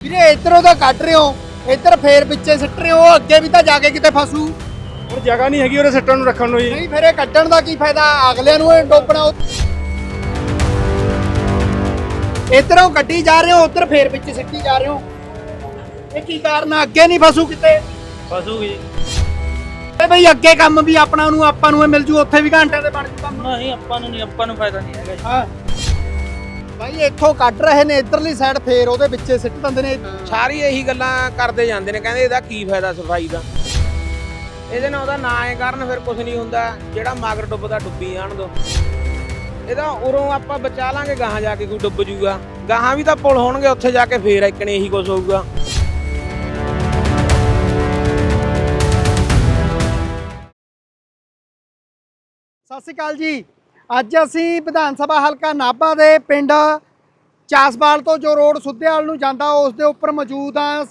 ਵੀਰੇ ਇਧਰੋਂ ਤਾਂ ਕੱਢ ਰਹੇ ਹੋ। ਇੱਧਰ ਫੇਰ ਵਿੱਚੇ ਸਿੱਟ ਰਹੇ ਹੋ। ਅੱਗੇ ਵੀ ਤਾਂ ਜਾ ਕੇ ਕਿਤੇ ਫਸੂ। ਹੁਣ ਜਗ੍ਹਾ ਨਹੀਂ ਹੈਗੀ ਉਹਦੇ ਸੱਟਾਂ ਨੂੰ ਰੱਖਣ ਨੂੰ ਜੀ। ਨਹੀਂ ਫਿਰ ਇਹ ਕੱਢਣ ਦਾ ਕੀ ਫਾਇਦਾ? ਅਗਲਿਆਂ ਨੂੰ ਇਹ ਡੋਬਣਾ ਇਧਰੋਂ ਗੱਡੀ ਜਾ ਰਹੇ ਹੋ ਉਧਰ ਫੇਰ ਵਿੱਚ ਸਿੱਟੀ ਜਾ ਰਹੇ ਹੋ। ਇਹ ਕੀ ਕਾਰਨ ਆ? ਅੱਗੇ ਨਹੀਂ ਫਸੂ ਕਿਤੇ। ਫਸੂਗੀ ਤੇ ਬਈ ਅੱਗੇ ਕੰਮ ਵੀ ਆਪਣਾ ਨੂੰ ਆਪਾਂ ਨੂੰ ਇਹ ਮਿਲ ਜੂ ਉੱਥੇ ਵੀ ਘੰਟਿਆਂ ਦੇ ਬਣ ਜੂ ਕੰਮ। ਨਹੀਂ ਆਪਾਂ ਨੂੰ ਨਹੀਂ ਆਪਾਂ ਨੂੰ ਫਾਇਦਾ ਨਹੀਂ ਹੈਗਾ ਜੀ। ਹਾਂ। ਭਾਈ ਇੱਥੋਂ ਕੱਢ ਰਹੇ ਨੇ ਇਧਰਲੀ ਸਾਈਡ ਫੇਰ ਉਹਦੇ ਵਿੱਚੇ ਸਿੱਟ ਦਿੰਦੇ ਨੇ। ਸਾਰੀ ਇਹੀ ਗੱਲਾਂ ਕਰਦੇ ਜਾਂਦੇ ਨੇ ਕਹਿੰਦੇ ਇਹਦਾ ਕੀ ਫਾਇਦਾ ਸਫ਼ਾਈ ਦਾ? ਇਹਦੇ ਨਾਲ ਉਹਦਾ ਨਾਂ ਐ ਕਰਨ ਫਿਰ ਕੁਝ ਨਹੀਂ ਹੁੰਦਾ ਜਿਹੜਾ ਮਗਰ ਡੁੱਬਦਾ ਡੁੱਬੀ ਜਾਣ ਦੋ। ਇਹਦਾ ਉਰੋਂ ਆਪਾਂ ਬਚਾ ਲਾਂਗੇ ਗਾਹਾਂ ਜਾ ਕੇ ਕੋਈ ਡੁੱਬ ਜੂਗਾ। ਗਾਹਾਂ ਵੀ ਤਾਂ ਪੁਲ ਹੋਣਗੇ ਉੱਥੇ ਜਾ ਕੇ ਫੇਰ ਇੱਕਣੇ ਇਹੀ ਕੁਝ ਹੋਊਗਾ। ਸਤਿ ਸ਼੍ਰੀ ਅਕਾਲ ਜੀ। ਅੱਜ ਅਸੀਂ ਵਿਧਾਨ ਸਭਾ ਹਲਕਾ ਨਾਭਾ ਦੇ ਪਿੰਡ ਚਾਸਵਾਲ ਤੋਂ ਜੋ ਰੋਡ ਸੁੱਧੇਵਾਲ ਨੂੰ ਜਾਂਦਾ, ਉਸ ਦੇ ਉੱਪਰ ਮੌਜੂਦ ਆ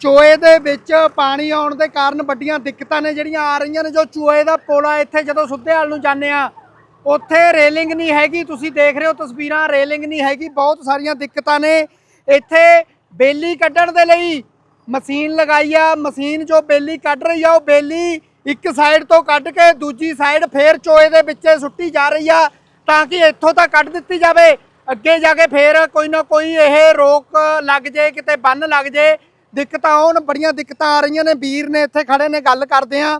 ਚੋਏ ਦੇ ਵਿੱਚ ਪਾਣੀ ਆਉਣ ਦੇ ਕਾਰਨ ਵੱਡੀਆਂ ਦਿੱਕਤਾਂ ਨੇ ਜਿਹੜੀਆਂ ਆ ਰਹੀਆਂ ਨੇ। ਜੋ ਚੋਏ ਦਾ ਪੁਲ ਆ ਇੱਥੇ ਜਦੋਂ ਸੁੱਧੇਵਾਲ ਨੂੰ ਜਾਂਦੇ ਆ ਉੱਥੇ ਰੇਲਿੰਗ ਨਹੀਂ ਹੈਗੀ। ਤੁਸੀਂ ਦੇਖ ਰਹੇ ਹੋ ਤਸਵੀਰਾਂ, ਰੇਲਿੰਗ ਨਹੀਂ ਹੈਗੀ। ਬਹੁਤ ਸਾਰੀਆਂ ਦਿੱਕਤਾਂ ਨੇ। ਇੱਥੇ ਬੇਲੀ ਕੱਢਣ ਦੇ ਲਈ ਮਸ਼ੀਨ ਲਗਾਈ ਆ। ਮਸ਼ੀਨ ਜੋ ਬੇਲੀ ਕੱਢ ਰਹੀ ਆ, ਉਹ ਬੇਲੀ ਇੱਕ ਸਾਈਡ ਤੋਂ ਕੱਢ ਕੇ ਦੂਜੀ ਸਾਈਡ ਫੇਰ ਚੋਏ ਦੇ ਵਿੱਚੇ ਸੁੱਟੀ ਜਾ ਰਹੀ ਆ ਤਾਂ ਕਿ ਇੱਥੋਂ ਤਾਂ ਕੱਢ ਦਿੱਤੀ ਜਾਵੇ। ਅੱਗੇ ਜਾ ਕੇ ਫੇਰ ਕੋਈ ਨਾ ਕੋਈ ਇਹ ਰੋਕ ਲੱਗ ਜੇ ਕਿਤੇ ਬੰਨ ਲੱਗ ਜੇ। ਦਿੱਕਤਾਂ ਆਉਣ ਬੜੀਆਂ ਦਿੱਕਤਾਂ ਆ ਰਹੀਆਂ ਨੇ। ਵੀਰ ਨੇ ਇੱਥੇ ਖੜੇ ਨੇ ਗੱਲ ਕਰਦੇ ਆ।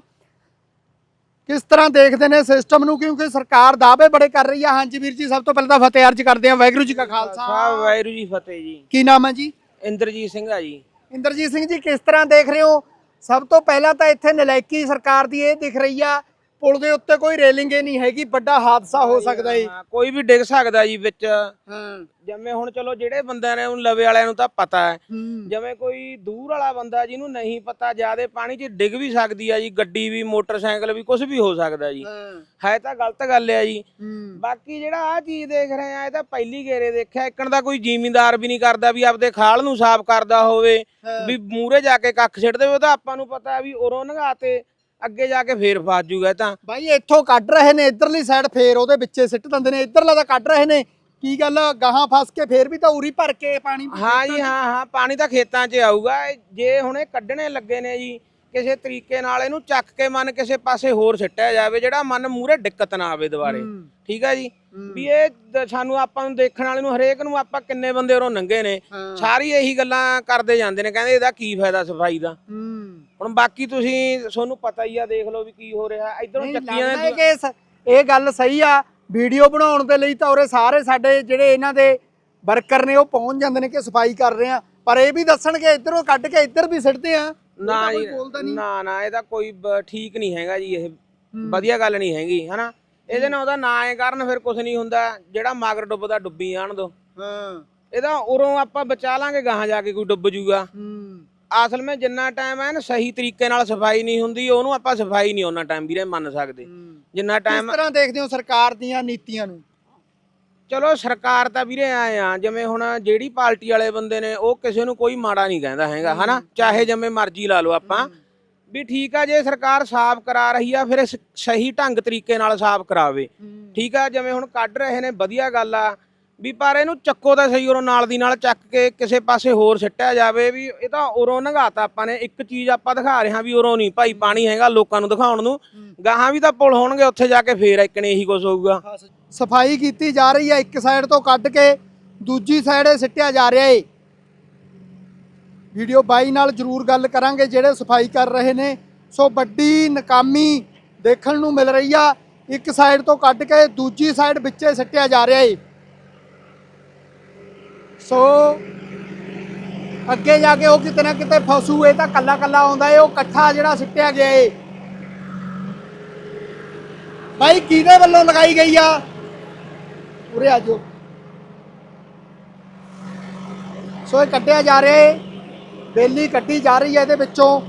ਕਿਸ ਤਰ੍ਹਾਂ ਦੇਖਦੇ ਨੇ ਸਿਸਟਮ ਨੂੰ? ਕਿਉਂਕਿ ਸਰਕਾਰ ਦਾਅਵੇ ਬੜੇ ਕਰ ਰਹੀ ਆ। ਹਾਂਜੀ ਵੀਰ ਜੀ ਸਭ ਤੋਂ ਪਹਿਲਾਂ ਤਾਂ ਫਤਿਹ ਅਰਜ ਕਰਦੇ ਆ। ਵਾਹਿਗੁਰੂ ਜੀ ਕਾ ਖਾਲਸਾ। ਸਾਹਿਬ ਵਾਹਿਗੁਰੂ ਜੀ ਫਤਿਹ ਜੀ। ਕੀ ਨਾਮ ਹੈ ਜੀ? ਇੰਦਰਜੀਤ ਸਿੰਘ ਆ ਜੀ। ਇੰਦਰਜੀਤ ਸਿੰਘ ਜੀ ਕਿਸ ਤਰ੍ਹਾਂ ਦੇਖ ਰਹੇ ਹੋ? ਸਭ ਤੋਂ ਪਹਿਲਾਂ ਤਾਂ ਇੱਥੇ ਨਲਾਇਕੀ ਸਰਕਾਰ ਦੀ ਇਹ ਦਿਖ ਰਹੀ ਆ ਪੁਲ ਦੇ ਉੱਤੇ ਕੋਈ ਰੇਲਿੰਗ ਹੀ ਨਹੀਂ ਹੈਗੀ ਵੱਡਾ ਹਾਦਸਾ ਹੋ ਸਕਦਾ ਹਾਂ, ਕੋਈ ਵੀ ਡਿੱਗ ਸਕਦਾ ਜੀ ਵਿੱਚ। ਹਾਂ। ਜਿਵੇਂ ਹੁਣ ਚਲੋ ਜਿਹੜੇ ਬੰਦਿਆਂ ਨੇ ਉਹ ਲਵੇ ਵਾਲਿਆਂ ਨੂੰ ਤਾਂ ਪਤਾ ਹੈ। ਹੂੰ। ਜਿਵੇਂ ਕੋਈ ਦੂਰ ਵਾਲਾ ਬੰਦਾ ਜਿਹਨੂੰ ਨਹੀਂ ਪਤਾ ਜਿਆਦੇ ਪਾਣੀ 'ਚ ਡਿੱਗ ਵੀ ਸਕਦੀ ਆ ਜੀ ਗੱਡੀ ਵੀ ਮੋਟਰਸਾਈਕਲ ਵੀ ਕੁਝ ਵੀ ਹੋ ਸਕਦਾ ਜੀ। ਹਾਂ। ਹੈ ਤਾਂ ਗਲਤ ਗੱਲ ਆ ਜੀ। ਹੂੰ। ਬਾਕੀ ਜਿਹੜਾ ਆ ਚੀਜ਼ ਦੇਖ ਰਹੇ ਆ ਇਹ ਤਾਂ ਪਹਿਲੀ ਗੇਰੇ ਦੇਖਿਆ ਇੱਕਣ ਦਾ ਕੋਈ ਜ਼ਿਮੀਂਦਾਰ ਵੀ ਨਹੀਂ ਕਰਦਾ ਵੀ ਆਪਦੇ ਖਾਲ ਨੂੰ ਸਾਫ਼ ਕਰਦਾ ਹੋਵੇ ਹਾਂ। ਵੀ ਮੂਰੇ ਜਾ ਕੇ ਕੱਖ ਛਿੱਟ ਦੇਵੇ ਉਹ ਤਾਂ ਆਪਾਂ ਨੂੰ ਪਤਾ ਵੀ ਉਰੋਂ ਨਗਾ ਤੇ ਅੱਗੇ ਜਾ ਕੇ ਫੇਰ ਫਸ ਜੂਗਾ ਇਹ ਤਾਂ। ਬਾਈ ਇੱਥੋਂ ਕੱਢ ਰਹੇ ਨੇ ਇਧਰਲੀ ਸਾਈਡ ਫੇਰ ਉਹਦੇ ਵਿੱਚੇ ਸਿੱਟ ਦਿੰਦੇ ਨੇ। ਇਧਰਲਾ ਤਾਂ ਕੱਢ ਰਹੇ ਨੇ। ਕੀ ਗੱਲ ਗਾਹਾਂ ਫਸ ਕੇ ਫੇਰ ਵੀ ਤਾਂ ਉਰੀ ਭਰ ਕੇ ਪਾਣੀ ਹਾਂ ਜੀ ਹਾਂ ਹਾਂ ਪਾਣੀ ਤਾਂ ਖੇਤਾਂ 'ਚ ਆਊਗਾ। ਜੇ ਹੁਣ ਇਹ ਕੱਢਣੇ ਲੱਗੇ ਨੇ ਜੀ ਕਿਸੇ ਤਰੀਕੇ ਨਾਲ ਇਹਨੂੰ ਚੱਕ ਕੇ ਮਨ ਕਿਸੇ ਪਾਸੇ ਹੋਰ ਸਿੱਟਿਆ ਜਾਵੇ ਜਿਹੜਾ ਮਨ ਮੂਰੇ ਦਿੱਕਤ ਨਾ ਆਵੇ ਦੁਬਾਰੇ। ਠੀਕ ਹੈ ਜੀ? ਵੀ ਇਹ ਸਾਨੂੰ ਆਪਾਂ ਨੂੰ ਦੇਖਣ ਵਾਲੇ ਨੂੰ ਹਰੇਕ ਨੂੰ ਆਪਾਂ ਕਿੰਨੇ ਬੰਦੇ ਉਰੋਂ ਨੰਗੇ ਨੇ। ਸਾਰੀ ਇਹੀ ਗੱਲਾਂ ਕਰਦੇ ਜਾਂਦੇ ਨੇ ਕਹਿੰਦੇ ਇਹਦਾ ਕੀ ਫਾਇਦਾ ਸਫ਼ਾਈ ਦਾ? ਹੁਣ ਬਾਕੀ ਤੁਸੀਂ ਤੁਹਾਨੂੰ ਪਤਾ ਹੀ ਆ ਦੇਖ ਲਓ ਵੀ ਕੀ ਹੋ ਰਿਹਾ। ਇਧਰੋਂ ਚੱਕੀਆਂ ਨੇ ਕਿ ਇਹ ਗੱਲ ਸਹੀ ਆ। ਵੀਡੀਓ ਬਣਾਉਣ ਦੇ ਲਈ ਤਾਂ ਉਰੇ ਸਾਰੇ ਸਾਡੇ ਜਿਹੜੇ ਇਹਨਾਂ ਦੇ ਵਰਕਰ ਨੇ ਉਹ ਪਹੁੰਚ ਜਾਂਦੇ ਨੇ ਕਿ ਸਫ਼ਾਈ ਕਰ ਰਹੇ ਆ। ਪਰ ਇਹ ਵੀ ਦੱਸਣਗੇ ਇਧਰੋਂ ਕੱਢ ਕੇ ਇੱਧਰ ਵੀ ਸਿੱਟਦੇ ਆ। ਨਾ ਨਾ ਨਾ ਇਹਦਾ ਕੋਈ ਠੀਕ ਨਹੀਂ ਹੈਗਾ ਜੀ ਇਹ। ਵਧੀਆ ਗੱਲ ਨਹੀਂ ਹੈਗੀ ਹਨਾ? ਇਹਦੇ ਨਾਲ ਉਹਦਾ ਨਾਂ ਐ ਕਰਨ ਫਿਰ ਕੁਝ ਨਹੀਂ ਹੁੰਦਾ। ਜਿਹੜਾ ਮਗਰ ਡੁੱਬਦਾ ਡੁੱਬੀ ਜਾਣ ਦੋ। ਹਾਂ। ਇਹਦਾ ਉਰੋਂ ਆਪਾਂ ਬਚਾ ਲਾਂਗੇ ਗਾਹਾਂ ਜਾ ਕੇ ਕੋਈ ਡੁੱਬ ਜੂਗਾ। ਹੂੰ। ਅਸਲ ਵਿੱਚ ਜਿੰਨਾ ਟਾਈਮ ਹੈ ਨਾ ਸਹੀ ਤਰੀਕੇ ਨਾਲ ਸਫ਼ਾਈ ਨਹੀਂ ਹੁੰਦੀ ਉਹਨੂੰ ਆਪਾਂ ਸਫ਼ਾਈ ਨਹੀਂ ਉਹਨਾਂ ਟਾਈਮ ਵੀਰੇ ਮੰਨ ਸਕਦੇ। ਜਿੰਨਾ ਕਿਸ ਟਾਈਮ ਤਰ੍ਹਾਂ ਦੇਖਦੇ ਹੋ ਸਰਕਾਰ ਦੀਆਂ ਨੀਤੀਆਂ ਨੂੰ? ਚਲੋ ਸਰਕਾਰ ਤਾਂ ਵੀਰੇ ਆਏ ਆ ਜਿਵੇਂ ਹੁਣ ਜਿਹੜੀ ਪਾਰਟੀ ਵਾਲੇ ਬੰਦੇ ਨੇ ਉਹ ਕਿਸੇ ਨੂੰ ਕੋਈ ਮਾੜਾ ਨਹੀਂ ਕਹਿੰਦਾ ਹੈਗਾ ਹਨਾ? ਚਾਹੇ ਜਿਵੇਂ ਮਰਜ਼ੀ ਲਾ ਲਓ ਆਪਾਂ। ਵੀ ਠੀਕ ਆ ਜੇ ਸਰਕਾਰ ਸਾਫ਼ ਕਰਾ ਰਹੀ ਆ ਫਿਰ ਸਹੀ ਢੰਗ ਤਰੀਕੇ ਨਾਲ ਸਾਫ਼ ਕਰਾਵੇ। ਠੀਕ ਆ ਜਿਵੇਂ ਹੁਣ ਕੱਢ ਰਹੇ ਨੇ ਵਧੀਆ ਗੱਲ ਆ। ਵੀ ਪਰ ਇਹਨੂੰ ਚੱਕੋ ਤਾਂ ਸਹੀ ਉਰੋਂ ਨਾਲ ਦੀ ਨਾਲ ਚੱਕ ਕੇ ਕਿਸੇ ਪਾਸੇ ਹੋਰ ਸਿੱਟਿਆ ਜਾਵੇ ਵੀ ਇਹ ਤਾਂ ਉਰੋਂ ਨਗਾਤਾ ਆਪਾਂ ਨੇ। ਇੱਕ ਚੀਜ਼ ਆਪਾਂ ਦਿਖਾ ਰਹੇ ਹਾਂ ਵੀ ਉਰੋਂ ਨਹੀਂ। ਭਾਈ ਪਾਣੀ ਹੈਗਾ ਲੋਕਾਂ ਨੂੰ ਦਿਖਾਉਣ ਨੂੰ। ਗਾਹਾਂ ਵੀ ਤਾਂ ਪੁਲ ਹੋਣਗੇ ਉੱਥੇ ਜਾ ਕੇ ਫੇਰ ਇੱਕਣੇ ਇਹੀ ਕੁਝ ਹੋਊਗਾ। ਸਫ਼ਾਈ ਕੀਤੀ ਜਾ ਰਹੀ ਹੈ ਇੱਕ ਸਾਈਡ ਤੋਂ ਕੱਢ ਕੇ ਦੂਜੀ ਸਾਈਡ ਇਹ ਸਿੱਟਿਆ ਜਾ ਰਿਹਾ ਏ। ਵੀਡੀਓ ਬਾਈ ਨਾਲ ਜਰੂਰ ਗੱਲ ਕਰਾਂਗੇ ਜਿਹੜੇ ਸਫ਼ਾਈ ਕਰ ਰਹੇ ਨੇ। ਸੋ ਵੱਡੀ ਨਕਾਮੀ ਦੇਖਣ ਨੂੰ ਮਿਲ ਰਹੀ ਆ। ਇੱਕ ਸਾਈਡ ਤੋਂ ਕੱਢ ਕੇ ਦੂਜੀ ਸਾਈਡ ਵਿੱਚੇ ਸਿੱਟਿਆ ਜਾ ਰਿਹਾ ਏ। ਸੋ ਅੱਗੇ ਜਾ ਕੇ ਉਹ ਕਿਤੇ ਨਾ ਕਿਤੇ ਫਸੂ ਇਹ ਤਾਂ ਕੱਲਾ ਕੱਲਾ ਆਉਂਦਾ ਏ ਉਹ ਇਕੱਠਾ ਜਿਹੜਾ ਸਿੱਟਿਆ ਗਿਆ ਏ। ਬਾਈ ਕਿਹਦੇ ਵੱਲੋਂ ਲਗਾਈ ਗਈ ਆ? ਉਰੇ ਆ ਜਾਓ। ਸੋ ਇਹ ਕੱਢਿਆ ਜਾ ਰਿਹਾ ਹੈ ਬੇਲੀ ਕੱਢੀ ਜਾ ਰਹੀ ਹੈ ਇਹਦੇ ਵਿੱਚੋਂ।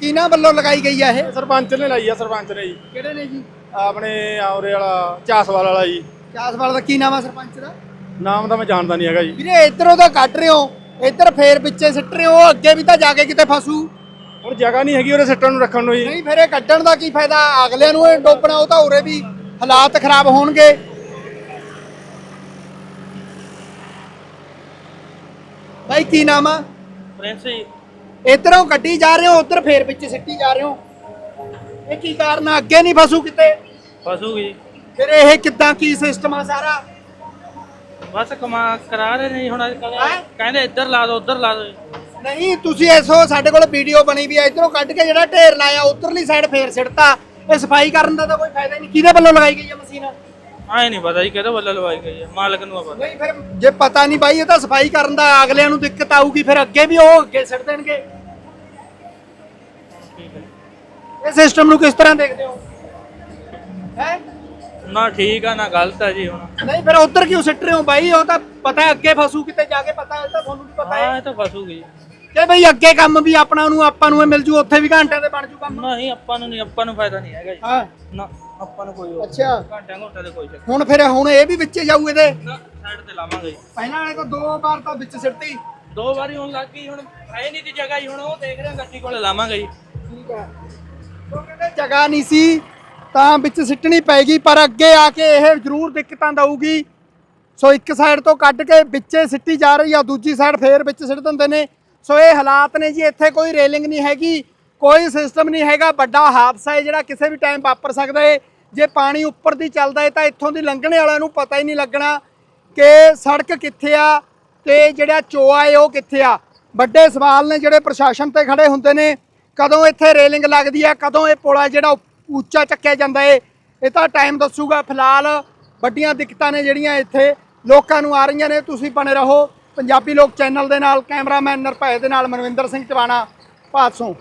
ਕਿਹਨਾਂ ਵੱਲੋਂ ਲਗਾਈ ਗਈ ਆ ਇਹ? ਸਰਪੰਚ ਨੇ ਲਾਈ ਆ ਸਰਪੰਚ ਨੇ ਜੀ। ਕਿਹੜੇ ਨੇ ਜੀ? ਆਪਣੇ ਆਉਰੇ ਵਾਲਾ ਚਾਸਵਾਲ ਵਾਲਾ ਜੀ। ਚਾਸਵਾਲ ਦਾ ਕੀ ਨਾਮ ਆ ਸਰਪੰਚ ਦਾ? ਨਾਮ ਤਾਂ ਮੈਂ ਜਾਣਦਾ ਨਹੀਂ ਹੈਗਾ ਜੀ। ਵੀਰੇ ਇਧਰੋਂ ਤਾਂ ਕੱਢ ਰਹੇ ਹੋ। ਇੱਧਰ ਫੇਰ ਵਿੱਚੇ ਸਿੱਟ ਰਹੇ ਹੋ ਅੱਗੇ ਵੀ ਤਾਂ ਜਾ ਕੇ ਕਿਤੇ ਫਸੂ। ਹੁਣ ਜਗ੍ਹਾ ਨਹੀਂ ਹੈਗੀ ਉਹਦੇ ਸੱਟਾਂ ਨੂੰ ਰੱਖਣ ਨੂੰ ਜੀ। ਨਹੀਂ ਫਿਰ ਇਹ ਕੱਢਣ ਦਾ ਕੀ ਫਾਇਦਾ? ਅਗਲਿਆਂ ਨੂੰ ਇਹ ਡੋਬਣਾ ਉਹ ਤਾਂ ਉਰੇ ਵੀ ਹਾਲਾਤ ਖਰਾਬ ਹੋਣਗੇ। ਬਾਈ ਕੀ ਨਾਮ ਆ? ਪ੍ਰਿੰਸ ਜੀ। ਇਧਰੋਂ ਕੱਢੀ ਜਾ ਰਹੇ ਹੋ ਉਧਰ ਫੇਰ ਵਿੱਚ ਸਿੱਟੀ ਜਾ ਰਹੇ ਹੋ। ਇਹ ਕੀ ਕਾਰਨ ਆ? ਅੱਗੇ ਨਹੀਂ ਫਸੂ ਕਿਤੇ? ਫਸੂਗੀ। ਫਿਰ ਇਹ ਕਿੱਦਾਂ ਕੀ ਸਿਸਟਮ ਆ ਸਾਰਾ? ਬਸ ਕਮਾ ਕਰਾ ਰਹੇ ਨੇ ਹੁਣ ਅੱਜ ਕੱਲ੍ਹ। ਹੈਂ? ਕਹਿੰਦੇ ਇੱਧਰ ਲਾ ਦਿਓ ਉੱਧਰ ਲਾ ਦਿਓ। ਨਹੀਂ ਤੁਸੀਂ ਐਸੋ ਸਾਡੇ ਕੋਲ ਵੀਡੀਓ ਬਣੀ ਵੀ ਆ ਇਧਰੋਂ ਕੱਢ ਕੇ ਜਿਹੜਾ ਢੇਰ ਲਾਇਆ ਉਧਰਲੀ ਸਾਈਡ ਫੇਰ ਸਿੱਟਤਾ ਇਹ ਸਫ਼ਾਈ ਕਰਨ ਦਾ ਤਾਂ ਕੋਈ ਫਾਇਦਾ ਹੀ ਨਹੀਂ। ਕਿਹਦੇ ਵੱਲੋਂ ਲਗਾਈ ਗਈ ਹੈ ਮਸ਼ੀਨ? ਆਏ ਨਹੀਂ ਪਤਾ ਜੀ ਕਿਹਦੇ ਵੱਲੋਂ ਲਵਾਈ ਗਈ ਹੈ ਮਾਲਕ ਨੂੰ ਆ ਪਤਾ। ਨਹੀਂ ਫਿਰ ਜੇ ਪਤਾ ਨਹੀਂ ਬਾਈ ਇਹ ਤਾਂ ਸਫ਼ਾਈ ਕਰਨ ਦਾ ਅਗਲਿਆਂ ਨੂੰ ਦਿੱਕਤ ਆਊਗੀ ਫਿਰ ਅੱਗੇ ਵੀ ਉਹ ਅੱਗੇ ਸਿੱਟ ਦੇਣਗੇ। ਇਹ ਸਿਸਟਮ ਨੂੰ ਕਿਸ ਤਰ੍ਹਾਂ ਦੇਖਦੇ ਹੋ? ਹੈ? ਨਾ ਠੀਕ ਆ ਨਾ ਗਲਤ ਆ ਜੀ ਹੁਣ। ਨਹੀਂ ਫਿਰ ਉਧਰ ਕਿਉਂ ਸਿੱਟ ਰਹੇ ਹੋ ਬਾਈ? ਉਹ ਤਾਂ ਪਤਾ ਹੈ ਅੱਗੇ ਫਸੂ ਕਿਤੇ ਜਾ ਕੇ ਪਤਾ ਹੈ ਤਾਂ ਤੁਹਾਨੂੰ ਵੀ ਪਤਾ ਹੈ ਹਾਂ। ਇਹ ਤਾਂ ਫਸੂਗੀ। ਕਿ ਬਈ ਅੱਗੇ ਕੰਮ ਵੀ ਆਪਣਾ ਨੂੰ ਆਪਾਂ ਨੂੰ ਇਹ ਮਿਲ ਜੂ ਉੱਥੇ ਵੀ ਘੰਟਿਆਂ ਦੇ ਬਣ ਜੂ ਕੰਮ। ਨਹੀਂ ਆਪਾਂ ਨੂੰ ਨਹੀਂ ਆਪਾਂ ਨੂੰ ਫਾਇਦਾ ਨਹੀਂ ਹੈਗਾ ਜੀ। ਹਾਂ। ਨਾ ਆਪਾਂ ਨੂੰ ਕੋਈ ਹੋਰ ਅੱਛਾ। ਘੰਟਿਆਂ ਘੰਟੇ ਦੇ ਕੋਈ ਚੱਕਰ ਹੁਣ ਫਿਰ ਹੁਣ ਇਹ ਵੀ ਵਿੱਚੇ ਜਾਊ ਇਹਦੇ? ਨਾ ਸਾਈਡ ਤੇ ਲਾਵਾਂਗੇ ਜੀ। ਪਹਿਲਾਂ ਵਾਲੇ ਤਾਂ ਦੋ ਵਾਰ ਤਾਂ ਵਿੱਚ ਸਿੱਟਤੀ। ਦੋ ਵਾਰੀ ਹੁਣ ਲੱਗ ਗਈ ਹੁਣ ਹੈ ਨਹੀਂ ਦੀ ਜਗ੍ਹਾ ਜੀ ਹੁਣ ਉਹ ਦੇਖ ਰਹੇ ਹਾਂ ਗੱਡੀ ਕੋਲੇ ਲਾਵਾਂਗੇ ਜੀ। ਠੀਕ ਹੈ। ਉਹ ਕਹਿੰਦੇ ਜਗ੍ਹਾ ਨਹੀਂ ਸੀ। ਤਾਂ ਵਿੱਚ ਸਿੱਟਣੀ ਪੈਗੀ, ਪਰ ਅੱਗੇ ਆ ਕੇ ਇਹ ਜ਼ਰੂਰ ਦਿੱਕਤਾਂ ਦਊਗੀ। ਸੋ ਇੱਕ ਸਾਈਡ ਤੋਂ ਕੱਢ ਕੇ ਵਿੱਚੇ ਸਿੱਟੀ ਜਾ ਰਹੀ ਆ, ਦੂਜੀ ਸਾਈਡ ਫੇਰ ਵਿੱਚ ਸਿੱਟ ਦਿੰਦੇ ਨੇ। ਸੋ ਇਹ ਹਾਲਾਤ ਨੇ ਜੀ, ਇੱਥੇ ਕੋਈ ਰੇਲਿੰਗ ਨਹੀਂ ਹੈਗੀ, ਕੋਈ ਸਿਸਟਮ ਨਹੀਂ ਹੈਗਾ, ਵੱਡਾ ਹਾਦਸਾ ਹੈ ਜਿਹੜਾ ਕਿਸੇ ਵੀ ਟਾਈਮ ਵਾਪਰ ਸਕਦਾ ਹੈ ਜੇ ਪਾਣੀ ਉੱਪਰ ਦੀ ਚੱਲਦਾ ਹੈ ਤਾਂ ਇੱਥੋਂ ਦੀ ਲੰਘਣੇ ਵਾਲਿਆਂ ਨੂੰ ਪਤਾ ਹੀ ਨਹੀਂ ਲੱਗਣਾ ਕਿ ਸੜਕ ਕਿੱਥੇ ਆ ਤੇ ਜਿਹੜਾ ਚੋਆ ਹੈ ਉਹ ਕਿੱਥੇ ਆ। ਵੱਡੇ ਸਵਾਲ ਨੇ ਜਿਹੜੇ ਪ੍ਰਸ਼ਾਸਨ ਤੇ ਖੜੇ ਹੁੰਦੇ ਨੇ, ਕਦੋਂ ਇੱਥੇ ਰੇਲਿੰਗ ਲੱਗਦੀ ਆ, ਕਦੋਂ ਇਹ ਪੁਲ ਜਿਹੜਾ ਉੱਚਾ ਚੱਕਿਆ ਜਾਂਦਾ ਏ। ਇਹ ਤਾਂ ਟਾਈਮ ਦੱਸੂਗਾ ਫਿਲਹਾਲ। ਵੱਡੀਆਂ ਦਿੱਕਤਾਂ ਨੇ ਜਿਹੜੀਆਂ ਇੱਥੇ। ਲੋਕਾਂ ਨੂੰ ਆ ਰਹੀਆਂ ਨੇ। ਤੁਸੀਂ ਬਣੇ ਰਹੋ। ਪੰਜਾਬੀ ਲੋਕ ਚੈਨਲ ਦੇ ਨਾਲ, ਕੈਮਰਾਮੈਨ ਨਿਰਭੈ ਦੇ ਨਾਲ ਮਨਵਿੰਦਰ ਸਿੰਘ ਚਵਾਣਾ। ਭਾਦਸੋਂ